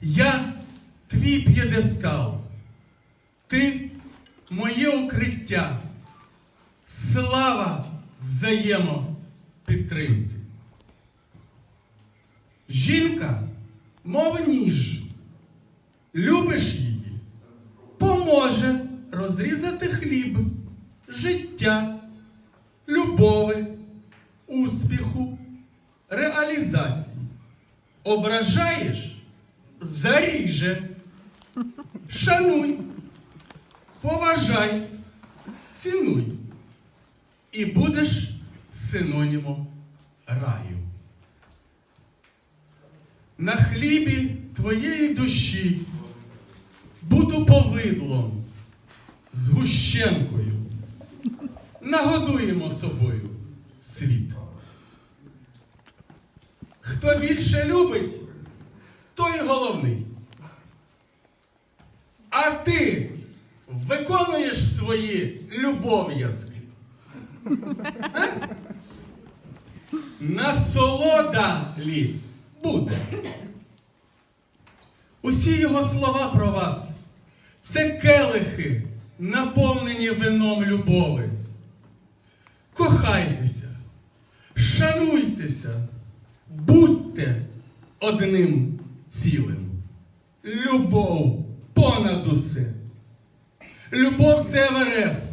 Я твій п'єдестал, ти моє укриття, слава взаємопідтримці. Жінка, мов ніж, любиш її, поможе розрізати хліб, життя, любови, успіху, реалізації. Ображаєш, заріже. Шануй, поважай, цінуй. І будеш синонімом раю. На хлібі твоєї душі буду повидлом, згущенкою. Нагодуємо собою світ. Хто більше любить, той головний. А ти виконуєш свої любов'язки. Е? Насолода лі буде. Усі його слова про вас це келихи, наповнені вином любови. Кохайтеся, шануйтеся, будьте одним цілим. Любов понад усе. Любов це Еверест.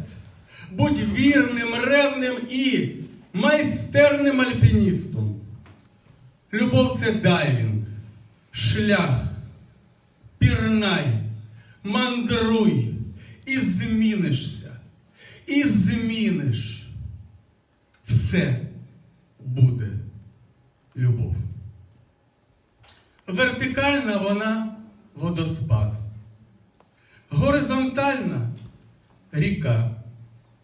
Будь вірним, ревним і майстерним альпіністом. Любов це дайвінг, шлях, пірнай, мандруй і змінишся, і зміниш. Все буде любов. Вертикальна вона водоспад. Горизонтальна ріка.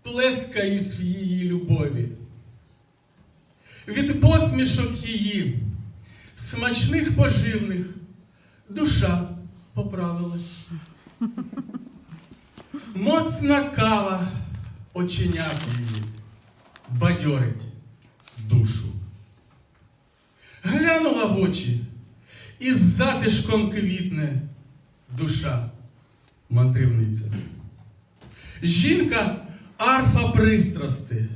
Плескаюсь в її любові. Від посмішок її, смачних поживних, душа поправилась. Моцна кава оченят її бадьорить душу. Глянула в очі, і з затишком квітне душа мандрівниця. Жінка арфа пристрасти,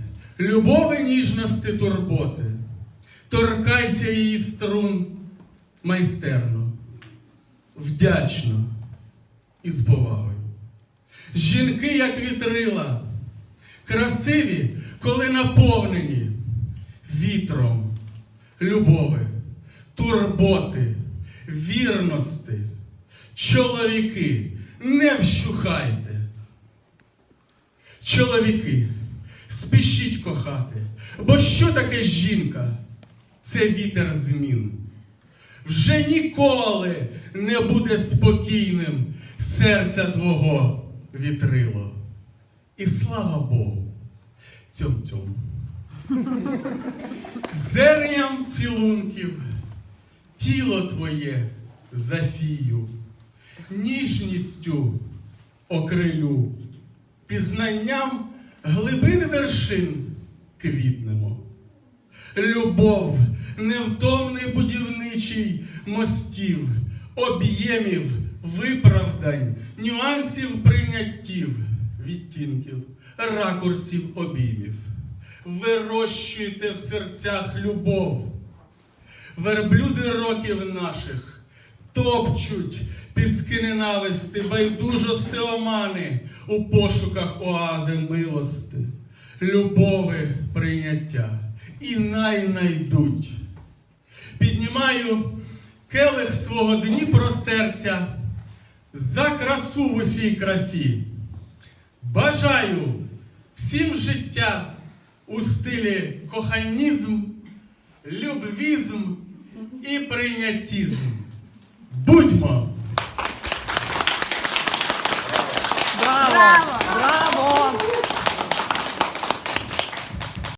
любови ніжності турботи. Торкайся її струн майстерно, вдячно і з повагою. Жінки, як вітрила, красиві, коли наповнені вітром любови, турботи, вірності. Чоловіки, не вщухайте. Чоловіки, спішіть кохати, бо що таке жінка? Це вітер змін. Вже ніколи не буде спокійним серця твого вітрило. І слава Богу, цьом цьом. Зерням цілунків тіло твоє засію, ніжністю окрилю, пізнанням глибин вершин квітнемо. Любов, невтомний будівничий мостів, об'ємів, виправдань, нюансів прийняттів, відтінків, ракурсів обіймів. Вирощуйте в серцях любов. Верблюди років наших топчуть піски ненависти, байдужости омани у пошуках оази милости, любови прийняття і най найдуть. Піднімаю келих свого Дніпро серця за красу в усій красі. Бажаю всім життя у стилі коханізм, любвізм і прийняттізм. Будьмо! Браво!